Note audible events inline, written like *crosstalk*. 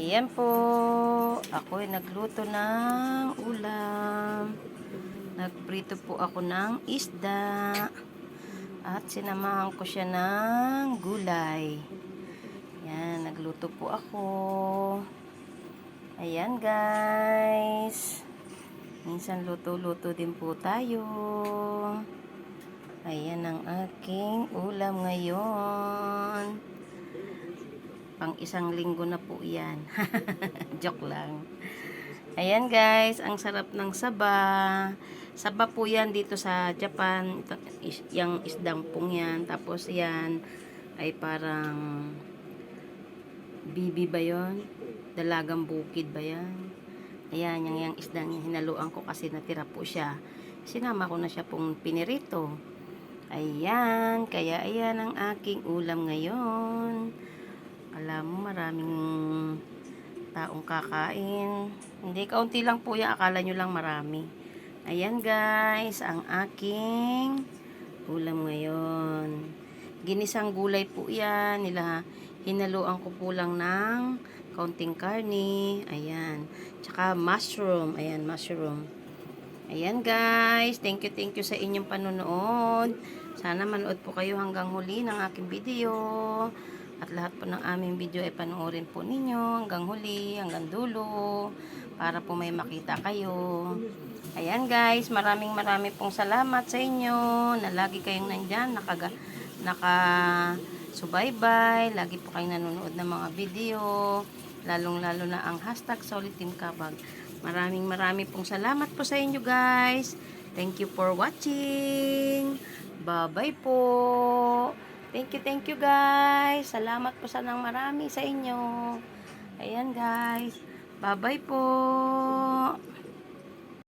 Ayan po. Ako ay nagluto ng ulam. Nagprito po ako ng isda. At sinamahan ko siya ng gulay. Yan, nagluto po ako. Ayan guys. Minsan luto-luto din po tayo. Ayan ang aking ulam ngayon. Pang isang linggo na po yan. *laughs* Joke lang. Ayan guys, ang sarap ng saba. Saba po yan dito sa Japan. Is, yung isdang pong yan. Tapos yan ay parang bibi ba yon? Dalagang bukid ba yan? Ayan, yung, yung isdang hinaluan ko kasi natira po siya. Sinama ko na siya pong pinirito. Ayan, kaya ayan ang aking ulam ngayon. Alam mo, maraming taong kakain. Hindi, kaunti lang po yan. Akala nyo lang marami. Ayan guys, ang aking ulam ngayon. Ginisang gulay po yan. Nila, hinaluan ko po lang ng kaunting karni. Ayan. Tsaka mushroom. Ayan, mushroom. Ayan guys, thank you, thank you sa inyong panonood. Sana manood po kayo hanggang huli ng aking video. At lahat po ng aming video ay panoorin po ninyo hanggang huli, hanggang dulo. Para po may makita kayo. Ayan guys, maraming maraming pong salamat sa inyo na lagi kayong nandyan, nakaga, naka subaybay, lagi po kayong nanonood ng mga video, lalong lalo na ang hashtag Solid Team Kabag. Maraming maraming pong salamat po sa inyo guys. Thank you for watching. Bye-bye po. Thank you, thank you guys. Salamat po sa nang marami sa inyo. Ayan guys. Bye-bye po.